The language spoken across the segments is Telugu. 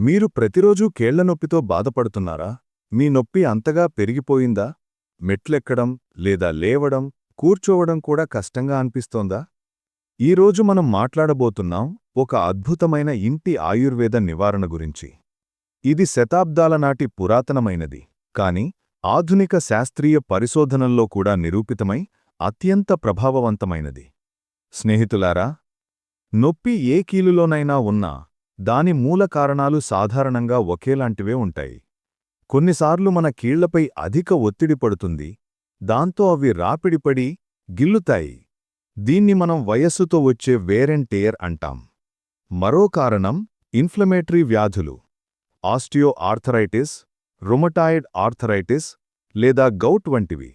మీరు ప్రతిరోజూ కేళ్ళనొప్పితో బాధపడుతున్నారా? మీ నొప్పి అంతగా పెరిగిపోయిందా? మెట్లెక్కడం లేదా లేవడం కూర్చోవడం కూడా కష్టంగా అనిపిస్తోందా? ఈరోజు మనం మాట్లాడబోతున్నాం ఒక అద్భుతమైన ఇంటి ఆయుర్వేద నివారణ గురించి. ఇది శతాబ్దాల నాటి పురాతనమైనది కాని ఆధునిక శాస్త్రీయ పరిశోధనల్లో కూడా నిరూపితమై అత్యంత ప్రభావవంతమైనది. స్నేహితులారా నొప్పి ఏ కీలులోనైనా ఉన్నా దాని మూల కారణాలు సాధారణంగా ఒకేలాంటివే ఉంటాయి. కొన్నిసార్లు మన కీళ్ళపై అధిక ఒత్తిడి పడుతుంది. దాంతో అవి రాపిడిపడి గిల్లుతాయి. దీన్ని మనం వయస్సుతో వచ్చే వేరెంటేర్ అంటాం. మరో కారణం ఇన్ఫ్లమేటరీ వ్యాధులు. ఆస్టియో ఆర్థరైటిస్ రొమటాయిడ్ ఆర్థరైటిస్ లేదా గౌట్ వంటివి.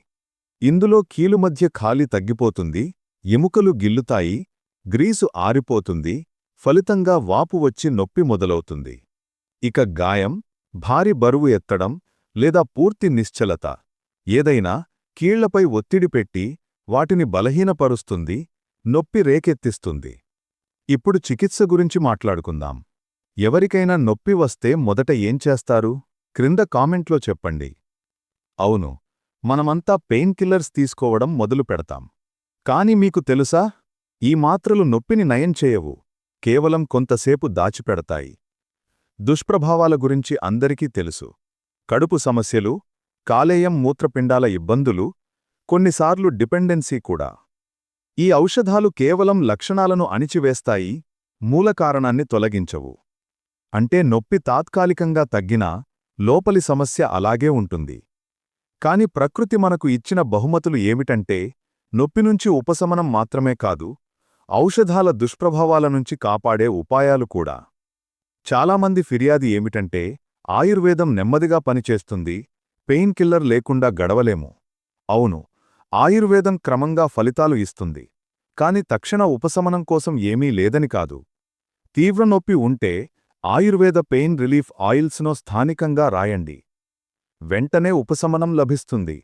ఇందులో కీలు మధ్య ఖాళీ తగ్గిపోతుంది ఎముకలు గిల్లుతాయి గ్రీసు ఆరిపోతుంది ఫలితంగా వాపు వచ్చి నొప్పి మొదలవుతుంది. ఇక గాయం భారీ బరువు ఎత్తడం లేదా పూర్తి నిశ్చలత ఏదైనా కీళ్ళపై ఒత్తిడి పెట్టి వాటిని బలహీనపరుస్తుంది నొప్పి రేకెత్తిస్తుంది. ఇప్పుడు చికిత్స గురించి మాట్లాడుకుందాం. ఎవరికైనా నొప్పి వస్తే మొదట ఏం చేస్తారు? క్రింద కామెంట్లో చెప్పండి. అవును మనమంతా పెయిన్ కిల్లర్స్ తీసుకోవడం మొదలు పెడతాం కాని మీకు తెలుసా? ఈ మాత్రలు నొప్పిని నయం చేయవు. కేవలం కొంతసేపు దాచిపెడతాయి. దుష్ప్రభావాల గురించి అందరికీ తెలుసు. కడుపు సమస్యలు కాలేయం మూత్రపిండాల ఇబ్బందులు కొన్నిసార్లు డిపెండెన్సీ కూడా. ఈ ఔషధాలు కేవలం లక్షణాలను అణిచివేస్తాయి మూలకారణాన్ని తొలగించవు. అంటే నొప్పి తాత్కాలికంగా తగ్గినా లోపలి సమస్య అలాగే ఉంటుంది. కాని ప్రకృతి మనకు ఇచ్చిన బహుమతులు ఏమిటంటే నొప్పి నుంచి ఉపశమనం మాత్రమే కాదు ఔషధాల దుష్ప్రభావాల నుంచి కాపాడే ఉపాయాలు కూడా. చాలామంది ఫిర్యాది ఏమిటంటే ఆయుర్వేదం నెమ్మదిగా పనిచేస్తుంది పెయిన్ కిల్లర్ లేకుండా గడవలేము. అవును ఆయుర్వేదం క్రమంగా ఫలితాలు ఇస్తుంది. కాని తక్షణ ఉపశమనం కోసం ఏమీ లేదని కాదు. తీవ్ర నొప్పి ఉంటే ఆయుర్వేద పెయిన్ రిలీఫ్ ఆయిల్స్నో స్థానికంగా రాయండి. వెంటనే ఉపశమనం లభిస్తుంది.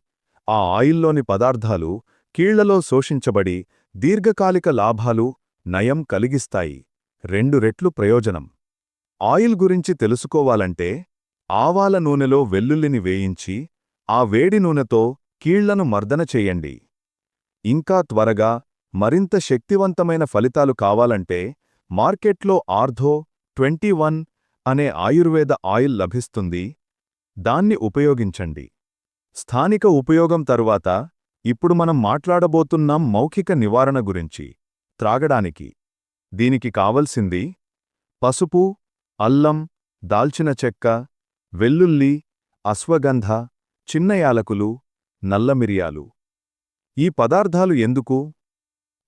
ఆ ఆయిల్లోని పదార్థాలు కీళ్ళలో శోషించబడి దీర్ఘకాలిక లాభాలు నయం కలిగిస్తాయి. రెండు రెట్లు ప్రయోజనం. ఆయిల్ గురించి తెలుసుకోవాలంటే ఆవాల నూనెలో వెల్లుల్లిని వేయించి ఆ వేడి నూనెతో కీళ్ళను మర్దన చెయ్యండి ఇంకా త్వరగా మరింత శక్తివంతమైన ఫలితాలు కావాలంటే మార్కెట్లో ఆర్ధో ట్వంటీ వన్ అనే ఆయుర్వేద ఆయిల్ లభిస్తుంది. దాన్ని ఉపయోగించండి. స్థానిక ఉపయోగం తరువాత ఇప్పుడు మనం మాట్లాడబోతున్నాం మౌఖిక నివారణ గురించి. త్రాగడానికి. దీనికి కావలసింది. పసుపు అల్లం దాల్చిన చెక్క వెల్లుల్లి అశ్వగంధ చిన్న యాలకులు నల్లమిరియాలు ఈ పదార్థాలు ఎందుకు?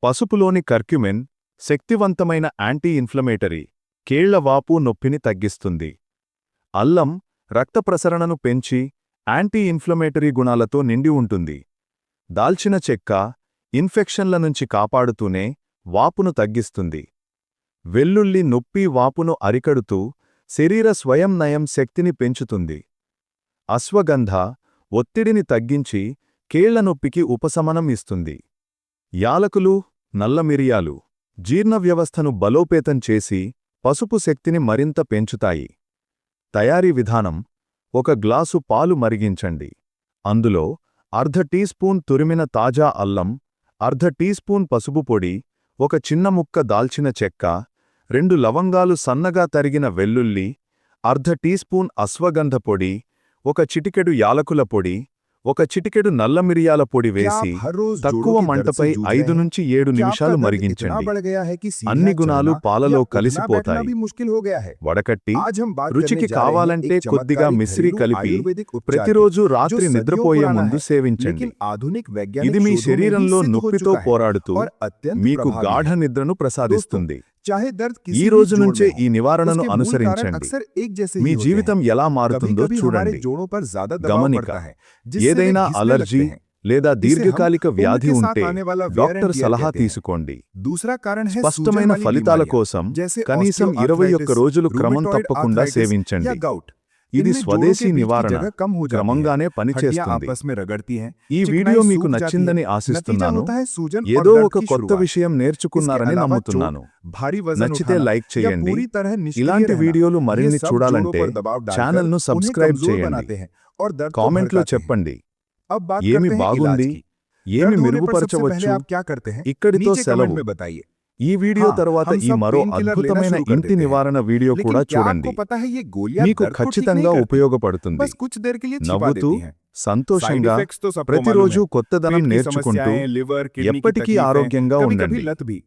పసుపులోని కర్క్యుమెన్ శక్తివంతమైన యాంటీ ఇన్ఫ్లమేటరీ కేళ్ళవాపు నొప్పిని తగ్గిస్తుంది. అల్లం రక్త ప్రసరణను పెంచి యాంటీ ఇన్ఫ్లమేటరీ గుణాలతో నిండి ఉంటుంది. దాల్చిన చెక్క ఇన్ఫెక్షన్ల నుంచి కాపాడుతూనే వాపును తగ్గిస్తుంది. వెల్లుల్లి నొప్పి వాపును అరికడుతూ శరీర స్వయం నయం శక్తిని పెంచుతుంది. అశ్వగంధ ఒత్తిడిని తగ్గించి కేళ్ళ నొప్పికి ఉపశమనం ఇస్తుంది. యాలకులు నల్లమిరియాలు జీర్ణవ్యవస్థను బలోపేతం చేసి పసుపు శక్తిని మరింత పెంచుతాయి. తయారీ విధానం ఒక గ్లాసు పాలు మరిగించండి. అందులో అర్ధ టీ స్పూన్ తురిమిన తాజా అల్లం అర్ధ టీ స్పూన్ పసుపు పొడి ఒక చిన్న ముక్క దాల్చిన చెక్క రెండు లవంగాలు సన్నగా తరిగిన వెల్లుల్లి అర్ధ టీ స్పూన్ అశ్వగంధ పొడి ఒక చిటికెడు యాలకుల పొడి ఒక చిటికెడు నల్ల మిరియాల పొడి వేసి తక్కువ మంటపై ఐదు నుంచి ఏడు నిమిషాలు మరిగించండి. అన్ని గుణాలు పాలలో కలిసిపోతాయి. వడకట్టి రుచికి కావాలంటే కొద్దిగా మిశ్రీ కలిపి ప్రతిరోజు రాత్రి నిద్రపోయే ముందు సేవించండి. ఇది మీ శరీరంలో నొప్పితో పోరాడుతూ మీకు గాఢ నిద్రను ప్రసాదిస్తుంది. ఈ రోజు నుంచే ఈ నివారణను అనుసరించండి। మీ జీవితం ఎలా మారుతుందో చూడండి। గమనిక ఏదైనా అలర్జీ లేదా దీర్ఘకాలిక వ్యాధి ఉంటే డాక్టర్ సలహా తీసుకోండి। స్పష్టమైన ఫలితాల కోసం కనీసం ఇరవై ఒక్క రోజులు క్రమం తప్పకుండా సేవించండి। ఇది స్వదేశీ నివారణ క్రమంగానే పనిచేస్తుంది ఈ వీడియో మీకు నచ్చిందని ఆశిస్తున్నాను। ఏదో ఒక కొత్త విషయం నేర్చుకున్నారని నమ్ముతున్నాను। నచ్చితే లైక్ చేయండి। ఇలాంటి వీడియోలు మరిన్ని చూడాలంటే ఛానల్ను సబ్స్క్రైబ్ చేయండి। కామెంట్లో చెప్పండి। ఏమి బాగుంది? ఏమి మెరుగుపరచవచ్చు? ఇక్కడితో సెలవు। ఈ వీడియో తర్వాత ఈ మరో అద్భుతమైన ఇంటి నివారణ వీడియో కూడా చూడండి. మీకు ఖచ్చితంగా ఉపయోగపడుతుంది. నవ్వుతూ సంతోషంగా ప్రతిరోజు కొత్తదనం నేర్చుకుంటూ ఎప్పటికీ ఆరోగ్యంగా ఉండండి.